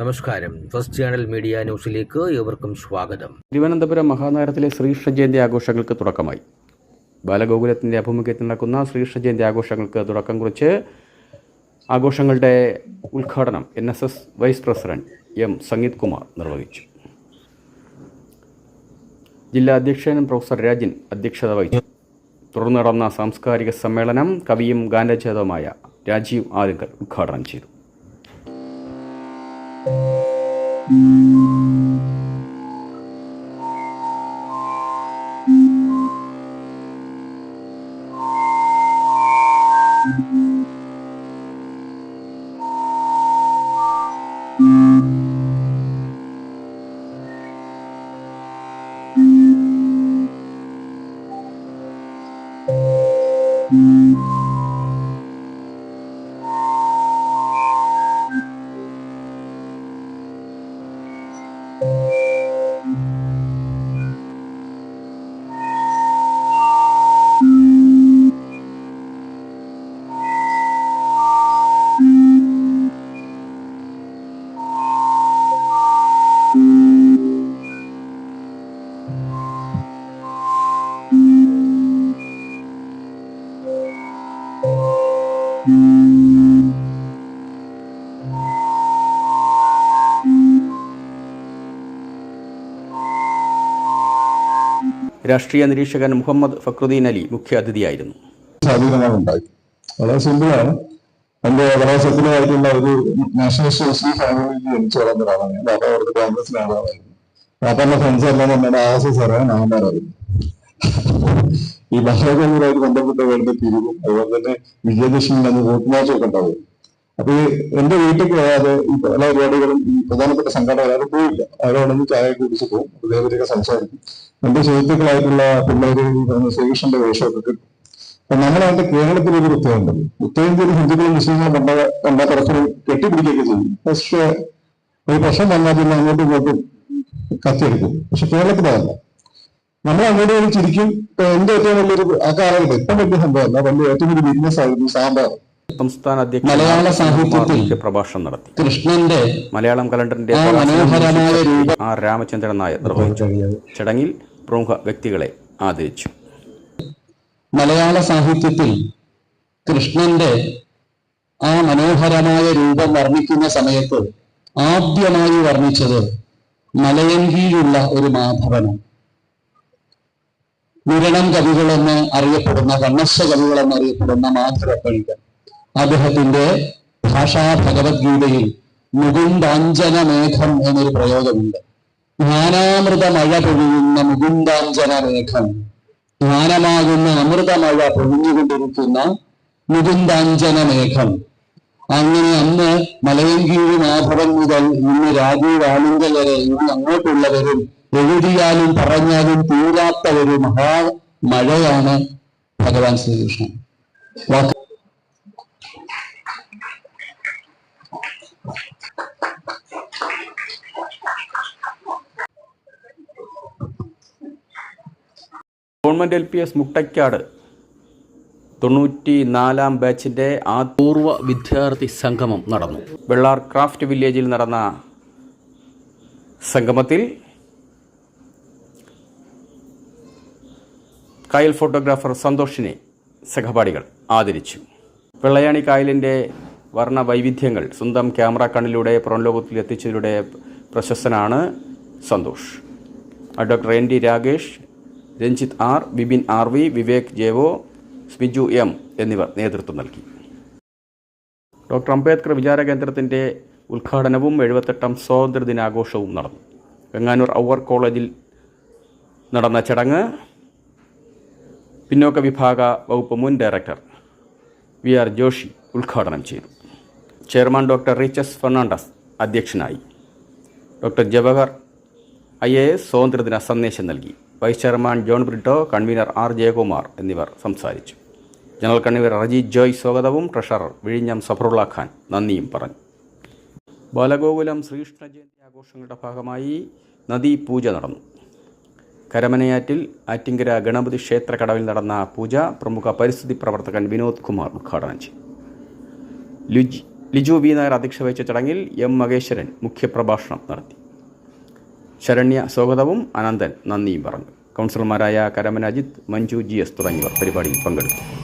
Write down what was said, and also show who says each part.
Speaker 1: നമസ്കാരം. First channel media ന്യൂസിലേക്ക് ഏവർക്കും സ്വാഗതം.
Speaker 2: തിരുവനന്തപുരം മഹാനഗരത്തിലെ ശ്രീകൃഷ്ണ ജയന്തി ആഘോഷങ്ങൾക്ക് തുടക്കമായി. ബാലഗോകുലത്തിന്റെ ആഭിമുഖ്യത്തിൽ നടക്കുന്ന ശ്രീകൃഷ്ണ ജയന്തി ആഘോഷങ്ങൾക്ക് തുടക്കം കുറിച്ച് ആഘോഷങ്ങളുടെ ഉദ്ഘാടനം N S S vice president M Sangeeth Kumar നിർവഹിച്ചു. ജില്ലാ അധ്യക്ഷൻ പ്രൊഫസർ രാജൻ അധ്യക്ഷത വഹിച്ചു. തുടർന്ന് നടന്ന സാംസ്കാരിക സമ്മേളനം കവിയും ഗാനരചയിതാവുമായ രാജീവ് ആലുങ്കൽ ഉദ്ഘാടനം ചെയ്തു. Thank you. രാഷ്ട്രീയ നിരീക്ഷകൻ മുഹമ്മദ് ഫക്രുദ്ദീൻ അലി മുഖ്യ അതിഥിയായിരുന്നു.
Speaker 3: വളരെ സിമ്പിളാണ്. എന്റെ സെക്കുലറായിട്ടുള്ള ഒരു നാഷണലിസ്റ്റ് മുസ്ലിം ഫാമിലിയിൽ ജനിച്ചു വളർന്ന ഒരാളാണ് ഞാൻ. ബാപ്പ അവിടുത്തെ കോൺഗ്രസിലെ ആളായിരുന്നു. ഫ്രണ്ട്സ് എല്ലാം ഈ ബാലകങ്ങളുമായിട്ട് ബന്ധപ്പെട്ട വേണ്ട പിരിവും അതുപോലെ തന്നെ വിജയദശമി അന്ന് വോട്ട് മാർച്ചൊക്കെ ഉണ്ടാവും. അപ്പൊ ഈ എന്റെ വീട്ടിൽ പോയാതെ ഈ പല പരിപാടികളും ഈ പ്രധാനപ്പെട്ട സംഘടന ആരും പോയില്ല. അവരോടൊന്ന് ചായ കുടിച്ച് പോകും. അതേപറ്റിയൊക്കെ സംസാരിക്കും. എന്റെ സുഹൃത്തുക്കളായിട്ടുള്ള പിള്ളേര് ഈ പറഞ്ഞ ശ്രീകൃഷ്ണന്റെ വേഷമൊക്കെ കിട്ടും. അപ്പൊ നമ്മളതിന്റെ കേരളത്തിൽ ഒരു പ്രത്യേകമുണ്ട് ഉത്തരേന്ത്യയിൽ ഹിന്ദുക്കളും മുസ്ലിങ്ങളും കണ്ട കണ്ട പരസ്പരം കെട്ടിപ്പിടിക്കുകയൊക്കെ ചെയ്യും. പക്ഷേ ഒരു പ്രശ്നം വന്നാൽ പിന്നെ അങ്ങോട്ടും ഇങ്ങോട്ടും കത്തിയെടുക്കും. പക്ഷെ കേരളത്തിലതല്ല നമ്മൾ അങ്ങോട്ട് വേണ്ടി ചിരിക്കും. എന്റെ ഏറ്റവും വലിയൊരു ആ കാലഘട്ടം ഇപ്പം വലിയ സംഭവമല്ല. വലിയ ഏറ്റവും വലിയ ബിസിനസ് ആയിരുന്നു സാമ്പാർ.
Speaker 2: സംസ്ഥാന അധ്യക്ഷൻ
Speaker 4: മലയാള സാഹിത്യത്തിൽ
Speaker 2: പ്രഭാഷണം നടത്തി.
Speaker 4: കൃഷ്ണന്റെ
Speaker 2: മലയാളം കലണ്ടറിന്റെ
Speaker 4: മനോഹരമായ
Speaker 2: ആർ. രാമചന്ദ്രൻ നായർ നിർവഹിച്ചു. ചടങ്ങിൽ പ്രമുഖ വ്യക്തികളെ ആദരിച്ചു.
Speaker 4: മലയാള സാഹിത്യത്തിൽ കൃഷ്ണന്റെ ആ മനോഹരമായ രൂപം വർണിക്കുന്ന സമയത്ത് ആദ്യമായി വർണിച്ചത് മലയൻകീഴുള്ള ഒരു മാധവനം വിരണം കവികളെന്ന് അറിയപ്പെടുന്ന കണ്ണശ കവികളെന്ന് അറിയപ്പെടുന്ന മാധവ പണിക്കർ അദ്ദേഹത്തിന്റെ ഭാഷാ ഭഗവത്ഗീതയിൽ മുകുന്ദാഞ്ജന മേഘം എന്നൊരു പ്രയോഗമുണ്ട്. ജ്ഞാനാമൃത മഴ പൊഴിയുന്ന മുകുന്ദാഞ്ജന മേഘം ജ്ഞാനമാകുന്ന അമൃതമഴ പൊഴിഞ്ഞുകൊണ്ടിരിക്കുന്ന മുകുന്ദാഞ്ജന മേഘം അങ്ങനെ അന്ന് മലയങ്കീഴി മാധവൻ മുതൽ ഇന്ന് രാജീവ് ആനന്ദൻ വരെ ഇന്ന് അങ്ങോട്ടുള്ളവരും എഴുതിയാലും പറഞ്ഞാലും തീരാത്ത ഒരു മഹാ മഴയാണ് ഭഗവാൻ ശ്രീകൃഷ്ണൻ. വാക്ക്
Speaker 2: government L P S Muttakkad തൊണ്ണൂറ്റി നാലാം ബാച്ചിന്റെ ആ പൂർവ വിദ്യാർത്ഥി സംഗമം നടന്നു. വെള്ളാർ ക്രാഫ്റ്റ് വില്ലേജിൽ നടന്ന സംഗമത്തിൽ കായൽ ഫോട്ടോഗ്രാഫർ സന്തോഷിനെ സഹപാഠികൾ ആദരിച്ചു. വെള്ളയാണി കായലിന്റെ വർണ വൈവിധ്യങ്ങൾ സ്വന്തം ക്യാമറ കണ്ണിലൂടെ പുറം ലോകത്തിൽ എത്തിച്ചതിലൂടെ പ്രശസ്തനാണ് Santhosh. Doctor N D Rakesh Ranjith R Bibin R V Vivek ജേവോ Smiju M എന്നിവർ നേതൃത്വം നൽകി. ഡോക്ടർ അംബേദ്കർ വിചാര കേന്ദ്രത്തിന്റെ ഉദ്ഘാടനവും എഴുപത്തെട്ടാം സ്വാതന്ത്ര്യദിനാഘോഷവും നടന്നു. വെങ്ങാനൂർ ഔവർ കോളേജിൽ നടന്ന ചടങ്ങ് പിന്നോക്ക വിഭാഗ വകുപ്പ് മുൻ ഡയറക്ടർ വി ആർ ജോഷി ഉദ്ഘാടനം ചെയ്തു. ചെയർമാൻ ഡോക്ടർ റിച്ചസ് ഫെർണാണ്ടസ് അധ്യക്ഷനായി. Doctor Jawahar I A S സ്വാതന്ത്ര്യദിന സന്ദേശം നൽകി. Vice chairman John Britto convener R Jayakumar എന്നിവർ സംസാരിച്ചു. ജനറൽ കൺവീനർ അജിത് ജോയ് സ്വാഗതവും. ട്രഷറർ വിഴിഞ്ഞം സഫറുള്ള ഖാൻ നന്ദിയും പറഞ്ഞു. ബാലഗോകുലം ശ്രീകൃഷ്ണ ജയന്തി ആഘോഷങ്ങളുടെ ഭാഗമായി നദീ പൂജ നടന്നു. കരമനയാറ്റിൽ ആറ്റിങ്കര ഗണപതി ക്ഷേത്ര കടവിൽ നടന്ന പൂജ പ്രമുഖ പരിസ്ഥിതി പ്രവർത്തകൻ വിനോദ് കുമാർ ഉദ്ഘാടനം ചെയ്തു. ലിജു വി നായർ അധ്യക്ഷ വഹിച്ച ചടങ്ങിൽ എം മഹേശ്വരൻ മുഖ്യപ്രഭാഷണം നടത്തി. ശരണ്യ സ്വാഗതവും അനന്തൻ നന്ദിയും പറഞ്ഞു. കൗൺസിലർമാരായ കരമൻ അജിത് മഞ്ജു ജി എസ് തുടങ്ങിയവർ പരിപാടിയിൽ പങ്കെടുത്തു.